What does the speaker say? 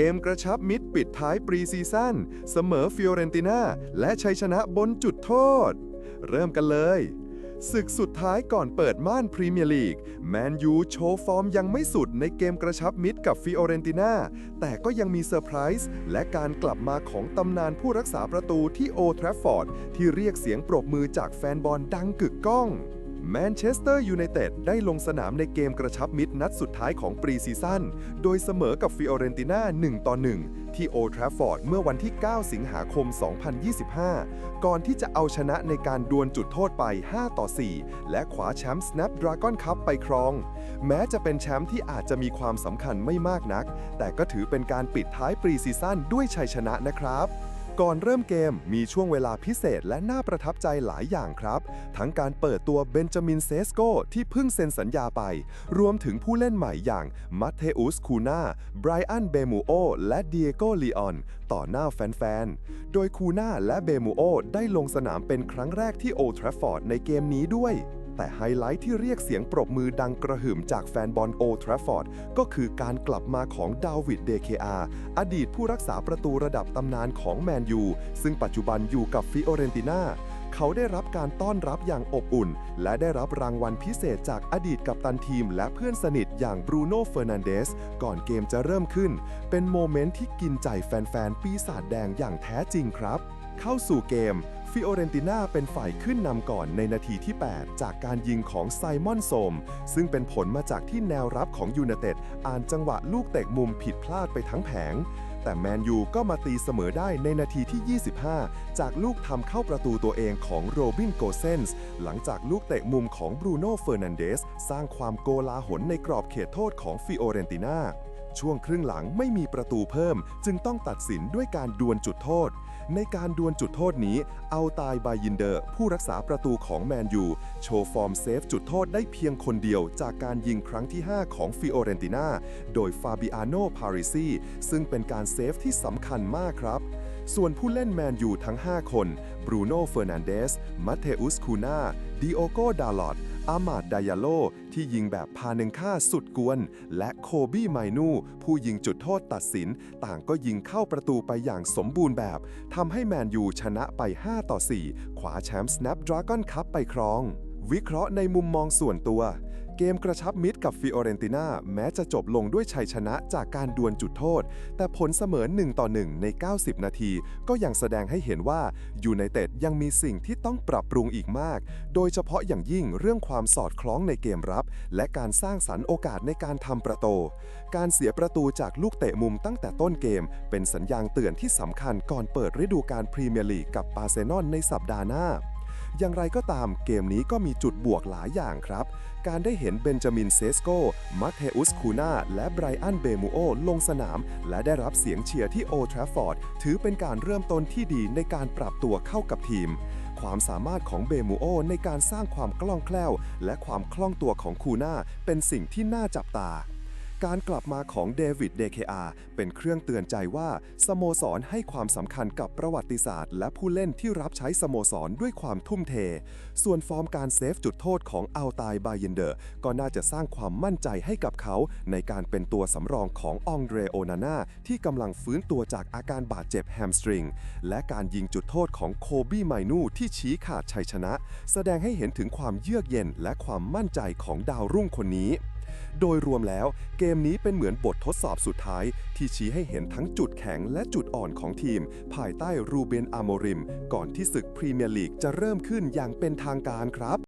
เกมกระชับมิตรปิดท้ายปรีซีซั่นเสมอฟิโอเรนติน่าและชัยชนะบนจุดโทษ เริ่มกันเลยศึกสุดท้ายก่อนเปิดม่านพรีเมียร์ลีก แมนยูโชว์ฟอร์มยังไม่สุดในเกมกระชับมิตรกับฟิโอเรนติน่า แต่ก็ยังมีเซอร์ไพรส์และการกลับมาของตำนานผู้รักษาประตูที่โอทราฟฟอร์ด ที่เรียกเสียงปรบมือจากแฟนบอลดังกึกก้อง แมนเชสเตอร์ยูไนเต็ดได้ลงสนามในเกมกระชับมิตรนัดสุดท้ายของปรีซีซั่น โดยเสมอกับฟิโอเรนติน่า 1 ต่อ 1 ที่โอทราฟฟอร์ดเมื่อวันที่ 9 สิงหาคม 2025 ก่อนที่จะเอาชนะในการดวลจุดโทษไป 5 ต่อ 4 และขวาแชมป์ Snapdragon Cup ไปครอง แม้จะเป็นแชมป์ที่อาจจะมีความสำคัญไม่มากนัก แต่ก็ถือเป็นการปิดท้ายปรีซีซั่นด้วยชัยชนะนะครับ ก่อนเริ่มเกมมีช่วงเวลาพิเศษและน่าประทับใจหลายอย่างครับ ทั้งการเปิดตัวเบนจามินเซสโกที่เพิ่งเซ็นสัญญาไป รวมถึงผู้เล่นใหม่อย่างมัตเทอุสคูนาไบรอันเบมูโอและเดียโกลีออนต่อหน้าแฟน ๆ โดยคูนาและเบมูโอได้ลงสนามเป็นครั้งแรกที่โอทราฟฟอร์ดในเกมนี้ด้วย แต่ไฮไลท์ที่เรียกเสียงปรบมือดังกระหึ่มจากแฟนบอลโอทราฟฟอร์ดก็คือการกลับมาของดาวิดเดเคอาอดีตผู้รักษาประตูระดับตำนานของแมนยู ซึ่งปัจจุบันอยู่กับฟิโอเรนติน่าเขาได้รับการต้อนรับอย่างอบอุ่น และได้รับรางวัลพิเศษจากอดีตกัปตันทีม และเพื่อนสนิทอย่างบรูโน่เฟอร์นันเดสก่อนเกมจะเริ่มขึ้น เป็นโมเมนต์ที่กินใจแฟนๆ ปีศาจแดงอย่างแท้จริงครับ เข้าสู่เกม ฟิโอเรนติน่าเป็นฝ่ายขึ้นนำก่อนในนาทีที่ 8 จากการยิงของไซมอนโซม ซึ่งเป็นผลมาจากที่แนวรับของยูไนเต็ดอ่านจังหวะลูกเตะมุมผิดพลาดไปทั้งแผง แต่แมนยูก็มาตีเสมอได้ในนาทีที่ 25 จากลูกทำเข้าประตูตัวเองของโรบินโกเซนส์หลังจากลูกเตะมุมของบรูโน่เฟอร์นันเดสสร้างความโกลาหลในกรอบเขตโทษของฟิโอเรนติน่า ช่วงครึ่งหลังไม่มีประตูเพิ่ม จึงต้องตัดสินด้วยการดวลจุดโทษ ในการดวลจุดโทษนี้ เอาตายบายินเดอร์ ผู้รักษาประตูของแมนยู โชว์ฟอร์มเซฟจุดโทษได้เพียงคนเดียวจากการยิงครั้งที่ 5 ของฟิโอเรนติน่า โดยฟาบิอาโน พาริซีซึ่งเป็นการเซฟที่สำคัญมากครับส่วนผู้เล่นแมนยูทั้ง 5 คน บรูโน่ เฟอร์นันเดส มัตเทอุส คูนาดิโอโก ดาลอด อามาดดายาโล ที่ยิงแบบพาหนึ่งค่าสุดกวน และโคบี้ไมนู ผู้ยิงจุดโทษตัดสิน ต่างก็ยิงเข้าประตูไปอย่างสมบูรณ์แบบทำให้แมนยูชนะไป 5 ต่อ 4 ขวาแชมป์ Snapdragon Cup ไปครอง วิเคราะห์ในมุมมองส่วนตัว เกมกระชับมิตรกับฟิโอเรนติน่าแม้จะจบลงด้วยชัยชนะจากการดวลจุดโทษ แต่ผลเสมอ1ต่อ1ใน 90 นาที ก็ยังแสดงให้เห็นว่ายูไนเต็ดยังมีสิ่งที่ต้องปรับปรุงอีกมาก โดยเฉพาะอย่างยิ่งเรื่องความสอดคล้องในเกมรับ และการสร้างสรรค์โอกาสในการทำประตู การเสียประตูจากลูกเตะมุมตั้งแต่ต้นเกม เป็นสัญญาณเตือนที่สำคัญก่อนเปิดฤดูกาลพรีเมียร์ลีกกับบาร์เซโลนในสัปดาห์หน้า อย่างไรก็ตามเกมนี้ก็มีจุดบวกหลายอย่างครับ การได้เห็นเบนจามินเซสโกมัตเทอุสคูนาและไบรอันเบมูโอลงสนาม และได้รับเสียงเชียร์ที่โอทราฟฟอร์ดถือเป็นการเริ่มต้นที่ดีในการปรับตัวเข้ากับทีม ความสามารถของเบมูโอในการสร้างความคล่องแคล่ว และความคล่องตัวของคูนาเป็นสิ่งที่น่าจับตา การกลับมาของเดวิดเดเคอาเป็นเครื่องเตือนใจว่า สโมสรให้ความสำคัญกับประวัติศาสตร์ และผู้เล่นที่รับใช้สโมสรด้วยความทุ่มเท ส่วนฟอร์มการเซฟจุดโทษของอัลตายบาเยนเดอร์ ก็น่าจะสร้างความมั่นใจให้กับเขา ในการเป็นตัวสำรองขององเดรโอนาน่าที่กำลังฟื้นตัวจากอาการบาดเจ็บแฮมสตริง และการยิงจุดโทษของโคบี้ไมนูที่ชี้ขาดชัยชนะ แสดงให้เห็นถึงความเยือกเย็นและความมั่นใจของดาวรุ่งคนนี้ โดยรวมแล้วเกมนี้เป็นเหมือนบททดสอบสุดท้าย ที่ชี้ให้เห็นทั้งจุดแข็งและจุดอ่อนของทีม ภายใต้รูเบนอาโมริม ก่อนที่ศึกพรีเมียร์ลีกจะเริ่มขึ้นอย่างเป็นทางการครับ